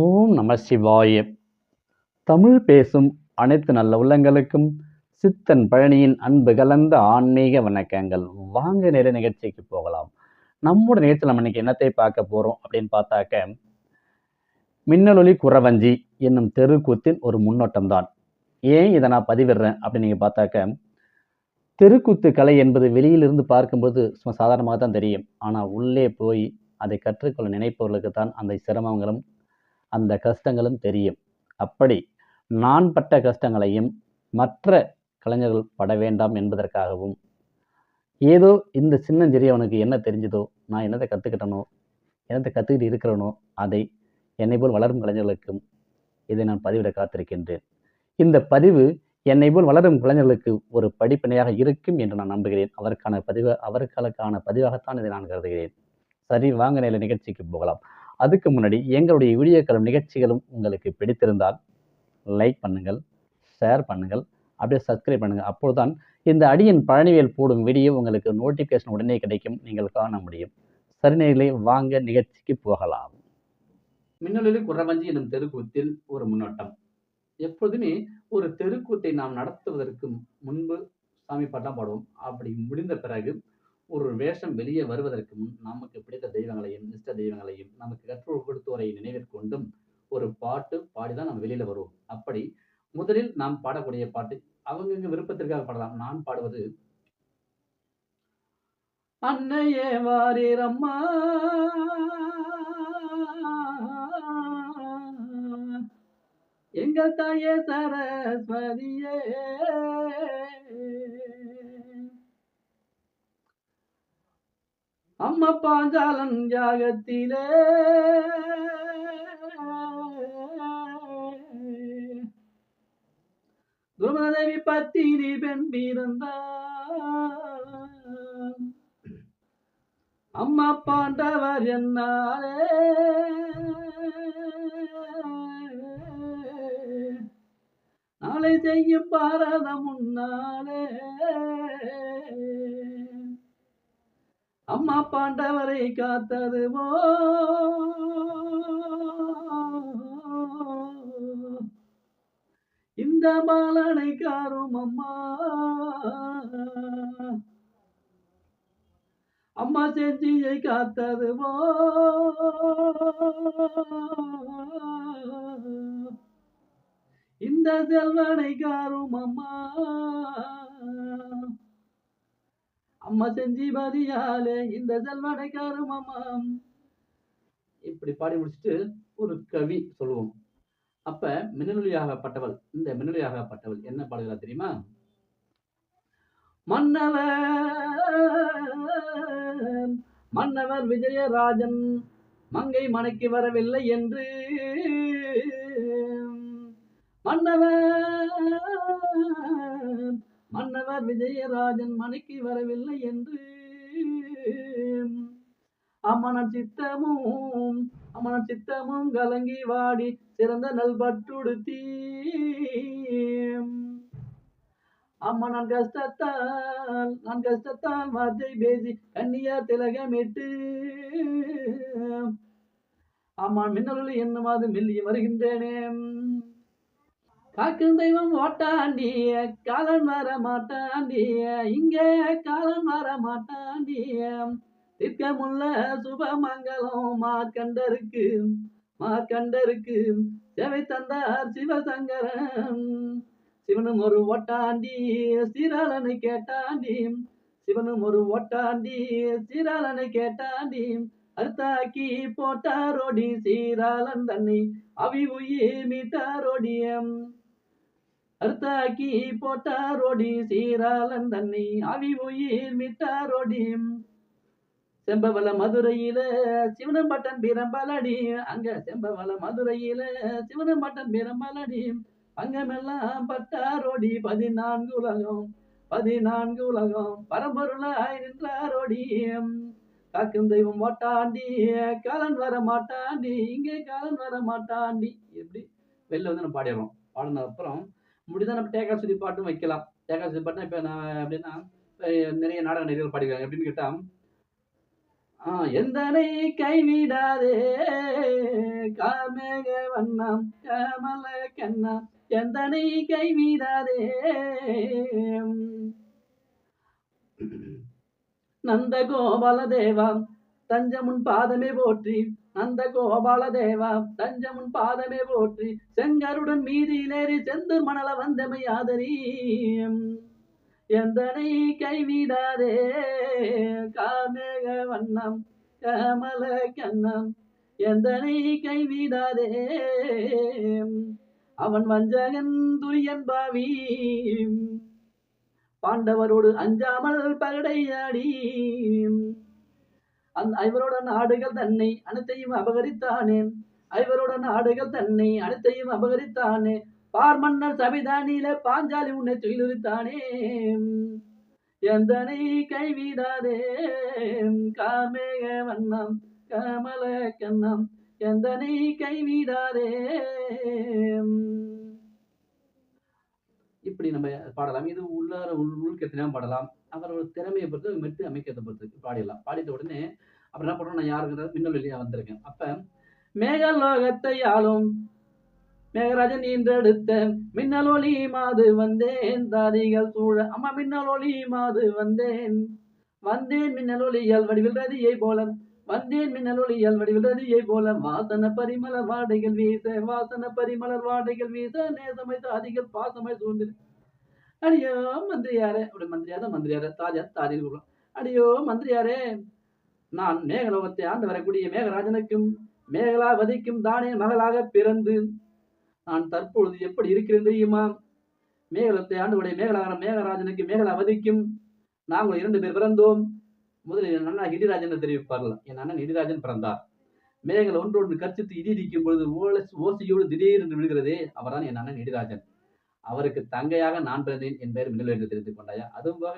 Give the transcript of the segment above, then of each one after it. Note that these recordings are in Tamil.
ஓம் நம சிவாய. தமிழ் பேசும் அனைத்து நல்ல உள்ளங்களுக்கும் சித்தன் பழனியின் அன்பு கலந்த ஆன்மீக வணக்கங்கள். வாங்க நேர நிகழ்ச்சிக்கு போகலாம். நம்மோட நிகழ்ச்சியில் நம்ம இன்னைக்கு என்னத்தை பார்க்க போகிறோம் அப்படின்னு பார்த்தாக்க மின்னலொலி குறவஞ்சி என்னும் தெருக்கூத்தின் ஒரு முன்னோட்டம் தான் ஏன் இதை நான் பதிவிடுறேன் அப்படின்னு பார்த்தாக்க தெருக்கூத்து கலை என்பது வெளியிலிருந்து பார்க்கும்போது சும்மா சாதாரணமாக தான் தெரியும். ஆனால் உள்ளே போய் அதை கற்றுக்கொள்ள நினைப்பவர்களுக்கு தான் அந்த சிரமங்களும் அந்த கஷ்டங்களும் தெரியும். அப்படி நான் பட்ட கஷ்டங்களையும் மற்ற கலைஞர்கள் பட வேண்டாம் என்பதற்காகவும் ஏதோ இந்த சின்னஞ்சிறியவனுக்கு என்ன தெரிஞ்சதோ நான் என்னத்தை கற்றுக்கிட்டனோ என்னத்தை கற்றுக்கிட்டு இருக்கிறனோ அதை என்னை போல் வளரும் கலைஞர்களுக்கும் இதை நான் பதிவிட காத்திருக்கின்றேன். இந்த பதிவு என்னை போல் வளரும் கலைஞர்களுக்கு ஒரு படிப்பினையாக இருக்கும் என்று நான் நம்புகிறேன். அவருக்கான பதிவு அவர்களுக்கான பதிவாகத்தான் இதை நான் கருதுகிறேன். சரி வாங்க நேர நிகழ்ச்சிக்கு போகலாம். அதுக்கு முன்னாடி எங்களுடைய வீடியோக்களும் நிகழ்ச்சிகளும் உங்களுக்கு பிடித்திருந்தால் லைக் பண்ணுங்கள் ஷேர் பண்ணுங்கள் அப்படியே சப்ஸ்கிரைப் பண்ணுங்கள். அப்போது தான் இந்த அடியின் பழனிவேல் போடும் வீடியோ உங்களுக்கு நோட்டிஃபிகேஷன் உடனே கிடைக்கும். நீங்கள் காண முடியும். சரி வாங்க நிகழ்ச்சிக்கு போகலாம். மின்னலில் குறவஞ்சி எனும் தெருக்கூத்தில் ஒரு முன்னோட்டம். எப்போதுமே ஒரு தெருக்கூத்தை நாம் நடத்துவதற்கு முன்பு சாமி பாட்டெல்லாம் பாடுவோம். அப்படி முடிந்த பிறகு ஒரு வேஷம் வெளியே வருவதற்கு முன் நமக்கு பிடித்த தெய்வங்களையும் இஷ்ட தெய்வங்களையும் நமக்கு கற்றுக் கொடுத்தோரை நினைவிற்கொண்டும் ஒரு பாட்டு பாடிதான் நம்ம வெளியில வருவோம். அப்படி முதலில் நாம் பாடக்கூடிய பாட்டு அவங்க விருப்பத்திற்காக பாடலாம். நான் பாடுவது அன்னையே வாரீரம்மா எங்கள் தாயே சரஸ்வதியே ஆம பாஞ்சாலன் யாகத்திலே. துருமதேவி பத்தினி பெண் பிறந்தார் அம்மா பாண்டவர் என்னாலே. நாளை செய்யும் பாரதம் முன்னாலே அம்மா பாண்டவரை காத்ததுவோ இந்த பாலனை காரும் அம்மா. அம்மா செஞ்சியை காத்ததுவோ இந்த செல்வனை காரும் அம்மா. அம்மா செஞ்சி பதியாலே இந்த செல்வனை காரும் அம்மா. இப்படி பாடி முடிச்சுட்டு ஒரு கவி சொல்லுவோம். அப்ப மின்னொலியாகப்பட்டவள் இந்த மின்னொலியாகப்பட்டவள் என்ன பாடுகிறா தெரியுமா? மன்னவர் மன்னவர் விஜயராஜன் மங்கை மனைக்கு வரவில்லை என்று. மன்னவர் மன்னவர் விஜயராஜன் மணிக்கு வரவில்லை என்று. அம்மனன் சித்தமும் அம்மனன் சித்தமும் கலங்கி வாடி சிறந்த நல்பட்டுடுத்தி. அம்மா நான் கஷ்டத்தால் நான் கஷ்டத்தால் வார்த்தை பேசி கண்ணியா திலகமிட்டு. அம்மா மின்னலுள் என்னும் அது மெல்லி வருகின்றேனே காக்கும் தெய்வம் ஓட்டாண்டிய காலன் வர மாட்டாண்டிய இங்கே காலன் வர மாட்டாண்டிய. திக்கமுள்ள சுபமங்கலம் மார்க்கண்டருக்கு மார்க்கண்டருக்கு சேவை தந்தார் சிவசங்கரன் சிவனும் ஒரு ஓட்டாண்டி சீராளனை கேட்டாண்டி. சிவனும் ஒரு ஓட்டாண்டி சீராளனை கேட்டாண்டி. அர்த்தாக்கி போட்டாரோடி சீராளன் தன்னை அவி உயிர் மீட்டாரோடியம். அர்த்தாக்கி போட்டாரோடி சீராளன் தன்னை அவி உயிர் மிட்டாரோடி. செம்பவள மதுரையில சிவனம்பட்டன் பீரம்பாலடி. அங்க செம்பவள மதுரையில சிவனம்பட்டன் பீரம்பாலடி. அங்கமெல்லாம் பட்டாரோடி பதினான்கு உலகம் பதினான்கு உலகம் பரம்பொருளாய் நின்றாரோடி. காக்கும் தெய்வம் ஓட்டாண்டி காலன் வர மாட்டாண்டி இங்கே காலன் வர மாட்டாண்டி எப்படி? வெளில வந்து நம்ம பாடிடுறோம். பாடின அப்புறம் முடிதான் நம்ம டேக்கா சுதி பாட்டும் வைக்கலாம். டேக்கா சுதி பாட்டு இப்போ நான் எப்படின்னா நிறைய நாடக நடிகர்கள் பாடிக்கிறாங்க எப்படின்னு கேட்டால் ஆ, எந்தனை கைவிடாதே காமேக வண்ணம் கமல கண்ணம் எந்தனை கைவிடாதே. நந்த கோபால தேவா தஞ்சமுன் பாதமே போற்றி நந்த கோபால தேவா தஞ்சமுன் பாதமே போற்றி செங்கருடன் மீதியிலேறி செந்தூர் மணல வந்தமை ஆதரி எந்தனை கைவிடாதே காமேக வண்ணம் கமல கண்ணம் எந்தனை கைவிடாதே. அவன் வஞ்சகன் துரியன் பாவி பாண்டவரோடு அஞ்சாமல் பகடையாடி அந்த ஐவரோட நாடுகள் தன்னை அனைத்தையும் அபகரித்தானே? ஐவரோட நாடுகள் தன்னை அனைத்தையும் அபகரித்தானே? பார் மன்னர் பாஞ்சாலி உன்னை துயிலுரித்தானே எந்தனை கைவிடாதே? காமேக வண்ணம் கமல கண்ணம் எந்தனை கைவிடாதே? இப்படி நம்ம பாடலாம். இது உள்ளார உள் உள்கத்தினா பாடலாம். அவரோட திறமையை பொறுத்து மெட்டு அமைக்கிறத பொறுத்து பாடிடலாம் பாடிட்ட உடனே அப்புறம் என்ன பண்ணுறோம் நான் யாருங்கிறத மின்னல் வெளியே வந்திருக்கேன். அப்போ மேகலோகத்தை ஆளும் மேகராஜன் ஈன்றெடுத்த மின்னலொளி மாது வந்தேன். தாதிகள் சூழ அம்மா மின்னலொளி மாது வந்தேன். வந்தேன் மின்னலொளியல் வடிவில் ரதியை போல. வந்தேன் மின்னலொளியல் வடிவில் ரதியை போல. வாசன பரிமலர் வாடைகள் வீச வாசன பரிமலர் வாடைகள் வீச. நேசமை தாதிகள் பாசமை சூழ்ந்து அடியோ மந்திரியாரே. அப்படி மந்திரியார மந்திரியாரே தாஜா தாதி கூப்பிடும் அடியோ மந்திரியாரே நான் மேகலோகத்தை ஆண்டு வரக்கூடிய மேகராஜனுக்கும் மேகலாவதிக்கும் தானே மகளாக பிறந்து நான் தற்பொழுது எப்படி இருக்கிறேன் தெரியுமா? மேகலத்தை ஆண்டுடைய மேகலாக மேகராஜனுக்கு மேகலாவதிக்கும் நாங்கள் இரண்டு பேர் பிறந்தோம். முதலில் என் அண்ணா இடிராஜன் தெரிவிப்பார்கள். என் அண்ணன் இடிராஜன் பிறந்தார். மேகல் ஒன்றொன்று கர்ச்சித்து இடி இடிக்கும் பொழுது ஓல ஓசையோடு திடீரென்று விழுகிறதே அவர்தான் என் அண்ணன் இடிராஜன். அவருக்கு தங்கையாக நான் பிறந்தேன் என் பெயர் மின்னல் என்று தெரிந்து கொண்டாயா? அதுவும் போக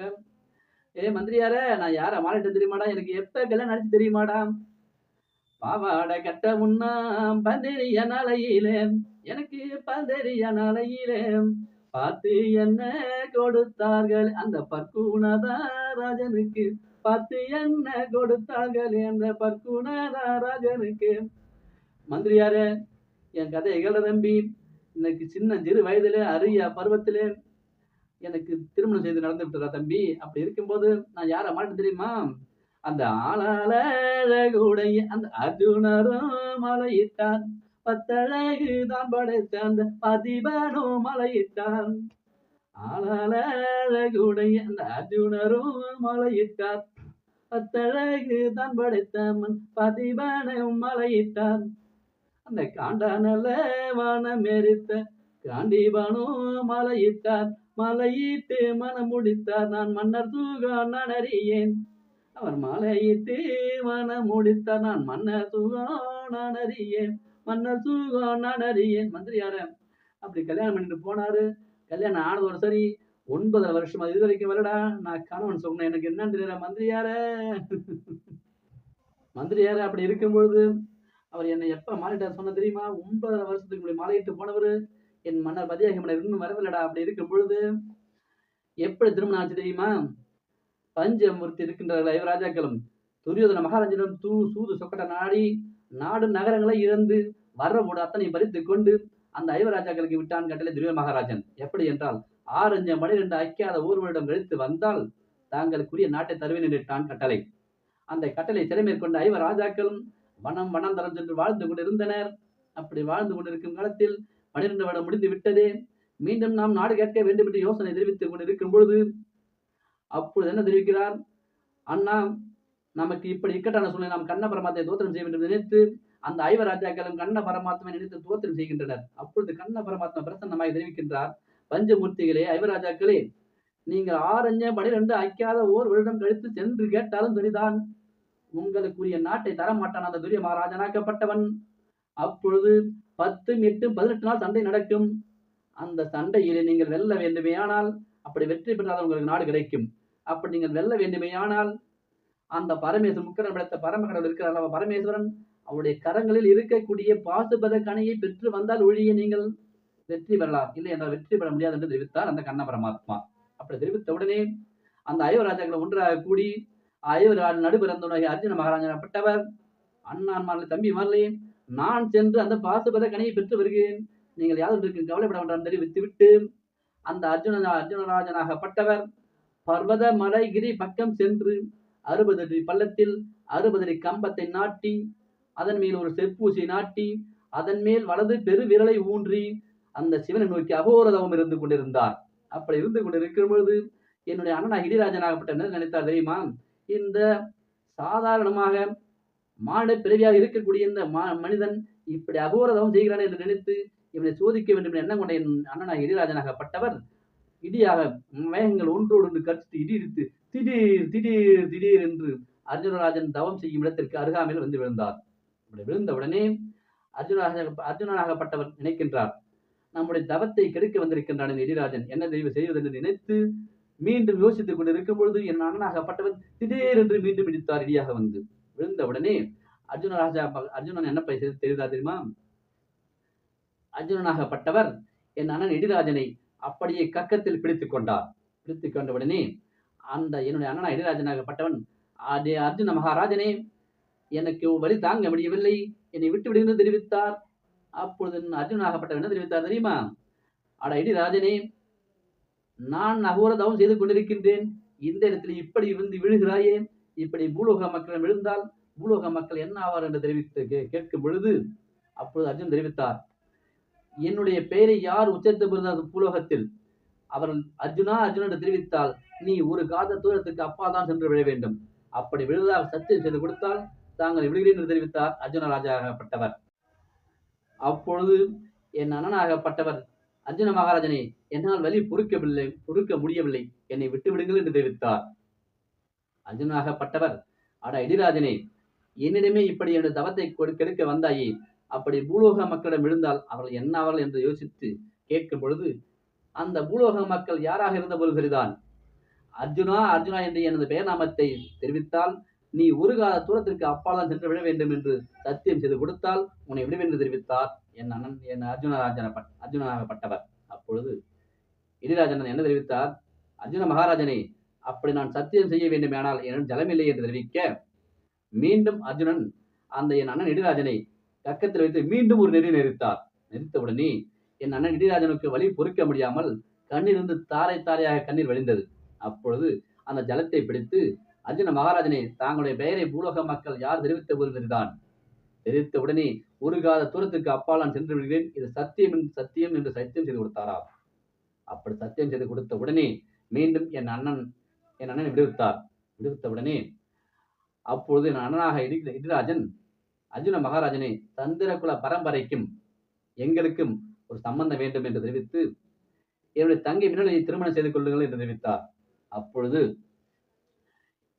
ஏ மந்திரியாரே நான் யார மாறிட்டு தெரியுமாடா? எனக்கு எப்ப கல்யாணம் நடிச்சு தெரியுமாடா? பாவாடை கட்ட முன்னா பந்தெரிய நாளையிலே எனக்கு பந்தெரிய நாளையிலே பார்த்து என்ன கொடுத்தார்கள்? அந்த பர்க்குணதா ராஜனுக்கு பார்த்து என்ன கொடுத்தார்கள்? அந்த பர்க்குணதா ராஜனுக்கு மந்திரியாரே என் கதையை கேள தம்பி. இன்னைக்கு சின்ன சிறு வயதிலே அரிய பருவத்திலே எனக்கு திருமணம் செய்து நடந்து விட்டுறா தம்பி? அப்படி இருக்கும்போது நான் யாரை மாட்டேன் தெரியுமா? அந்த ஆளாளகுடைய அந்த அர்ஜுனரும் மலையிட்டான். பத்தழகு தான் படைத்த அந்த பதிபனும் மலையிட்டான். ஆளாளகுடைய அந்த அர்ஜுனரும் மலையிட்டார் பத்தழகு தான் படைத்த பதிபனும் மலையிட்டான். அந்த காண்டானல வானமெரித்த காண்டிபானோ மலையிட்டார் மலையிட்டு மனம் முடித்தார். நான் மன்னர் தூகான் நான் அறியேன். அவர் மலையிட்டு மனம் முடித்தார். நான் மன்னர் தூகான் நான் அறியேன். மன்னர் தூகான் நான் அறியேன். மந்திரியார அப்படி கல்யாணம் பண்ணிட்டு போனாரு. கல்யாணம் ஆனதோட சரி ஒன்பதரை வருஷம் அது இது வரைக்கும் வரடா நான் கணவன் சொன்னேன் எனக்கு என்னன்னு தெரியல மந்திரியார. மந்திரியார அப்படி இருக்கும் பொழுது அவர் என்னை எப்போ மாறிட்டார் சொன்ன தெரியுமா? ஒன்பதரை வருஷத்துக்கு முன்னாடி மாலையிட்டு போனவர். என் மன்னர் பதியாக மன்னர் இன்னும் வரவில்லடா அப்படி இருக்கும் பொழுது எப்படி திருமணம் ஆச்சு தெரியுமா? பஞ்சமூர்த்தி இருக்கின்ற ராஜாக்களும் துரியோதன மகாராஜனிடம் தூ சூது சொக்கட்ட நாடி நாடு நகரங்களை இழந்து வர்றவோடு அத்தனை பறித்து கொண்டு அந்த ஐவராஜாக்களுக்கு விட்டான் கட்டளை துரியோதன மகாராஜன். எப்படி என்றால் ஆரஞ்ச ரெண்டு ஐக்கியாத ஊர்வலிடம் கழித்து வந்தால் தாங்களுக்குரிய நாட்டை தருவேன் என்றிட்டான் கட்டளை. அந்த கட்டளை சிறை மேற்கொண்ட ஐவர் ராஜாக்களும் வனம் வனாந்தரம் சென்று வாழ்ந்து கொண்டிருந்தனர். அப்படி வாழ்ந்து கொண்டிருக்கும் காலத்தில் பனிரெண்டு வருடம் முடிந்து விட்டதே. மீண்டும் நாம் நாடு கேட்க வேண்டும் என்று யோசனை தெரிவித்துக் கொண்டிருக்கும் பொழுது அப்பொழுது என்ன தெரிவிக்கிறார்? அண்ணா நமக்கு இப்படி இக்கட்டான சூழ்நிலை நாம் கண்ண பரமாத்தை தோத்திரம் செய்ய வேண்டும் நினைத்து அந்த ஐவ ராஜாக்களும் கண்ண பரமாத்மா நினைத்து தோத்திரம் செய்கின்றனர். அப்பொழுது கண்ண பரமாத்மா பிரசன்னமாய் தெரிவிக்கின்றார் பஞ்சமூர்த்திகளே ஐவராஜாக்களே நீங்கள் ஆரஞ்ச பனிரெண்டு ஐக்காத ஓர் வருடம் கழித்து சென்று கேட்டாலும் சரிதான். உங்களுக்குரிய நாட்டை தரமாட்டான் அந்த துரிய மகாராஜனாக்கப்பட்டவன் அப்பொழுது பத்து எட்டு பதினெட்டு நாள் சண்டை நடக்கும். அந்த சண்டையிலே நீங்கள் வெல்ல வேண்டுமேயானால் அப்படி வெற்றி பெற்றால் உங்களுக்கு நாடு கிடைக்கும். அப்படி நீங்கள் வெல்ல வேண்டுமேயானால் அந்த பரமேஸ்வரன் முக்கரன் படைத்த பரமகடவுள் இருக்கிறார் அல்லவா பரமேஸ்வரன்? அவருடைய கரங்களில் இருக்கக்கூடிய பாசுபத கணையை பெற்று வந்தால் ஒழிய நீங்கள் வெற்றி பெறலாம். இல்லை என்றால் வெற்றி பெற முடியாது என்று தெரிவித்தார் அந்த கண்ண பரமாத்மா. அப்படி தெரிவித்த உடனே அந்த ஐவராஜாக்களை ஒன்றாக கூடி ஐவர் நடுபிறந்துடைய அர்ஜுன மகாராஜனப்பட்டவர் அண்ணான் மாறலை தம்பி மாறலே நான் சென்று அந்த பாசுபத கனியை பெற்று வருகிறேன். நீங்கள் யாரும் கவலைப்பட வேண்டாம் தெரிவித்து விட்டு அந்த அர்ஜுன அர்ஜுனராஜனாகப்பட்டவர். பர்வத மலைகிரி பக்கம் சென்று அறுபது அடி பள்ளத்தில் அறுபது அடி கம்பத்தை நாட்டி அதன் மேல் ஒரு செப்பூசி நாட்டி அதன் மேல் வலது பெரு விரலை ஊன்றி அந்த சிவனை நோக்கி அகோரதவம் இருந்து கொண்டிருந்தார். அப்படி இருந்து கொண்டிருக்கும் பொழுது என்னுடைய அண்ணனா இடிராஜனாகப்பட்ட நினைத்தார் தெரியுமா? இந்த சாதாரணமாக மானிட பிறவியாக இருக்கக்கூடிய இந்த மா- மனிதன் இப்படி அகோரதவம் செய்கிறான் என்று நினைத்து இவனை சோதிக்க வேண்டும் என்ற எண்ணம் கொண்ட என் அண்ணனா இளையராஜனாகப்பட்டவர் இடியாக மேகங்கள் ஒன்றோடு ஒன்று கற்று இடித்து திடீர் திடீர் திடீர் என்று அர்ஜுனராஜன் தவம் செய்யும் இடத்திற்கு அருகாமையில் வந்து விழுந்தார். இப்படி விழுந்தவுடனே அர்ஜுனாக அர்ஜுனனாகப்பட்டவர் நினைக்கின்றார் நம்முடைய தவத்தை கெடுக்க வந்திருக்கின்றான் இந்த இடிராஜன் என்ன தெய்வம் செய்வது என்று நினைத்து மீண்டும் யோசித்துக் கொண்டிருக்கும் பொழுது என் அண்ணனாகப்பட்டவன் திடீரென்று மீண்டும் இடித்தார் இடியாக வந்து விழுந்த உடனே அர்ஜுனராஜா அர்ஜுனன் என்ன பை- செய்து தெரியுதா தெரியுமா? அர்ஜுனனாகப்பட்டவர் என் அண்ணன் இடிராஜனை அப்படியே கக்கத்தில் பிடித்து கொண்டார். பிடித்து கொண்ட உடனே அந்த என்னுடைய அண்ணனா இடிராஜனாகப்பட்டவன் அதே அர்ஜுன மகாராஜனே எனக்கு வழி தாங்க முடியவில்லை. என்னை விட்டு விடு என்று தெரிவித்தார். அப்பொழுது அர்ஜுனாகப்பட்டவன் என்ன தெரிவித்தார் தெரியுமா? அட இடிராஜனே நான் அகோரதவம் செய்து கொண்டிருக்கின்றேன். இந்த இடத்தில் இப்படி விழுந்து விழுகிறாயே. இப்படி பூலோக மக்களிடம் விழுந்தால் பூலோக மக்கள் என்ன ஆவார் என்று தெரிவித்து கே- கேட்கும் பொழுது அப்பொழுது அர்ஜுன் தெரிவித்தார். என்னுடைய பெயரை யார் உச்சரித்த பிறந்த பூலோகத்தில்? அவர் அர்ஜுனா அர்ஜுன் என்று தெரிவித்தால் நீ ஒரு காத தூரத்துக்கு அப்பா தான் சென்று விழ வேண்டும். அப்படி விழுதாக சத்தியம் செய்து கொடுத்தால் தாங்கள் விழுகிறேன் என்று தெரிவித்தார் அர்ஜுன ராஜாகப்பட்டவர். அப்பொழுது என் அண்ணனாகப்பட்டவர் அர்ஜுன மகாராஜனே என்னால் வலி பொறுக்கவில்லை பொறுக்க முடியவில்லை. என்னை விட்டுவிடுங்கள் என்று தெரிவித்தார். அர்ஜுனாகப்பட்டவர் அட இடிராஜனே என்னிடமே இப்படி எனது தவத்தை கொடு- கெடுக்க வந்தாயே? அப்படி பூலோக மக்களிடம் விழுந்தால் அவர்கள் என்ன ஆவார்கள் என்று யோசித்து கேட்கும் பொழுது அந்த பூலோக மக்கள் யாராக இருந்த போது சரிதான் அர்ஜுனா அர்ஜுனா என்று எனது பெயர் நாமத்தை தெரிவித்தால் நீ ஒரு கால தூரத்திற்கு அப்பால் சென்று விட வேண்டும் என்று சத்தியம் செய்து கொடுத்தால் உன்னை விடுவேன் என்று தெரிவித்தார். என் அண்ணன் என் அர்ஜுனராஜன அர்ஜுனனாகப்பட்டவர். அப்பொழுது இடிராஜனன் என்ன தெரிவித்தார்? அர்ஜுன மகாராஜனை அப்படி நான் சத்தியம் செய்ய வேண்டுமானால் என்னிடம் ஜலமில்லை என்று தெரிவிக்க மீண்டும் அர்ஜுனன் அந்த என் அண்ணன் இடிராஜனை கக்கத்தில் வைத்து மீண்டும் ஒரு நெறி நெறித்தார். நெறித்தவுடனே என் அண்ணன் இடிராஜனுக்கு வழி பொறுக்க முடியாமல் கண்ணிலிருந்து தாரை தாரையாக கண்ணீர் வழிந்தது. அப்பொழுது அந்த ஜலத்தை பிடித்து அர்ஜுன மகாராஜனை தாங்களுடைய பெயரை பூலோக மக்கள் யார் தெரிவித்த போது இதுதான் உடனே ஒரு காத தூரத்துக்கு அப்பால் நான் சென்று விடுகிறேன் இது சத்தியம் சத்தியம் என்று சத்தியம் செய்து கொடுத்தாரா? அப்படி சத்தியம் செய்து கொடுத்த உடனே மீண்டும் என் அண்ணன் என் அண்ணனை விடுவித்தார். விடுவித்த உடனே அப்பொழுது என் அண்ணனாக இடி இடிராஜன் அர்ஜுன மகாராஜனை சந்திரகுல பரம்பரைக்கும் எங்களுக்கும் ஒரு சம்பந்தம் வேண்டும் என்று தெரிவித்து என்னுடைய தங்கை மின்னலையை திருமணம் செய்து கொள்ளுங்கள் என்று தெரிவித்தார். அப்பொழுது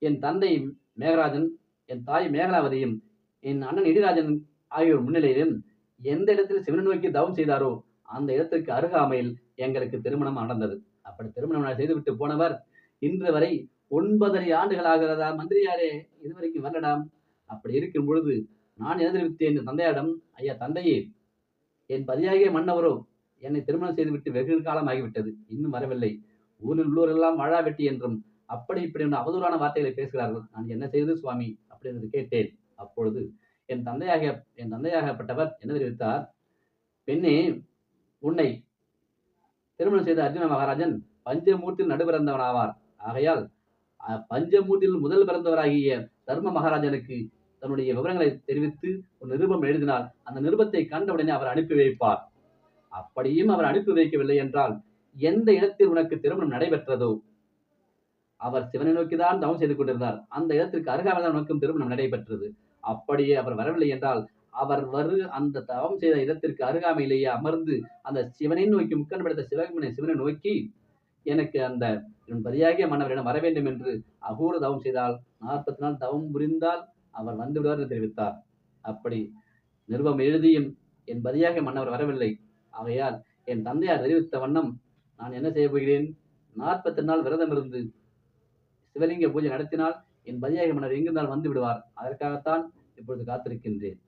என் தந்தை மேகராஜன் என் தாய் மேகலாவதியும் என் அண்ணன் இடிராஜன் ஆகியோர் முன்னிலையிலும் எந்த இடத்தில் சிவனை நோக்கி தவம் செய்தாரோ அந்த இடத்திற்கு அருகாமையில் எங்களுக்கு திருமணம் நடந்தது. அப்படி திருமணம் செய்துவிட்டு போனவர் இன்று வரை ஒன்பதரை ஆண்டுகள் ஆகிறதா மந்திரியாரே இதுவரைக்கும் வரலடாம். அப்படி இருக்கும் பொழுது நான் எழுந்திருவித்தேன் என் தந்தையாரிடம் ஐயா தந்தையே என் பதியாகிய மன்னவரோ என்னை திருமணம் செய்துவிட்டு வெகு காலம் ஆகிவிட்டது இன்னும் வரவில்லை. ஊரில் உள்ளோரெல்லாம் மழா வெட்டி என்றும் அப்படி இப்படி என்ற அவதூறான வார்த்தைகளை பேசுகிறார்கள். நான் என்ன செய்வது சுவாமி? அப்படி என்று கேட்டேன். அப்பொழுது என் தந்தையாக என் தந்தையாகப்பட்டவர் என்ன தெரிவித்தார்? பெண்ணே உன்னை திருமணம் செய்த அர்ஜுன மகாராஜன் பஞ்சமூர்த்தியில் நடுபிறந்தவனாவார். ஆகையால் பஞ்சமூர்த்தியில் முதல் பிறந்தவராகிய தர்ம மகாராஜனுக்கு தன்னுடைய விவரங்களை தெரிவித்து ஒரு நிருபம் எழுதினால் அந்த நிருபத்தை கண்டவுடனே அவர் அனுப்பி வைப்பார். அப்படியும் அவர் அனுப்பி வைக்கவில்லை என்றால் எந்த இடத்தில் உனக்கு திருமணம் நடைபெற்றதோ? அவர் சிவனை நோக்கிதான் தவம் செய்து கொண்டிருந்தார். அந்த இடத்திற்கு அருகாமல் தான் உனக்கும் திருமணம் நடைபெற்றது. அப்படியே அவர் வரவில்லை என்றால் அவர் வரு அந்த தவம் செய்த இடத்திற்கு அருகாமையிலேயே அமர்ந்து அந்த சிவனை நோக்கி முக்கன் படைத்த சிவகமனை சிவனை நோக்கி எனக்கு அந்த என் பதியாகிய மன்னவரிடம் வர வேண்டும் என்று அகூர தவம் செய்தால் நாற்பத்தி நாள் தவம் புரிந்தால் அவர் வந்து விடுவார் என்று தெரிவித்தார். அப்படி நிருபம் எழுதியும் என் பதியாக மன்னவர் வரவில்லை. ஆகையால் என் தந்தையார் தெரிவித்த வண்ணம் நான் என்ன செய்ய போகிறேன்? நாற்பத்தி நாள் விரதம் இருந்து சிவலிங்க பூஜை நடத்தினால் என் பதியாக மன்னர் எங்கிருந்தால் வந்து விடுவார். அதற்காகத்தான் இப்பொழுது காத்திருக்கின்றேன்.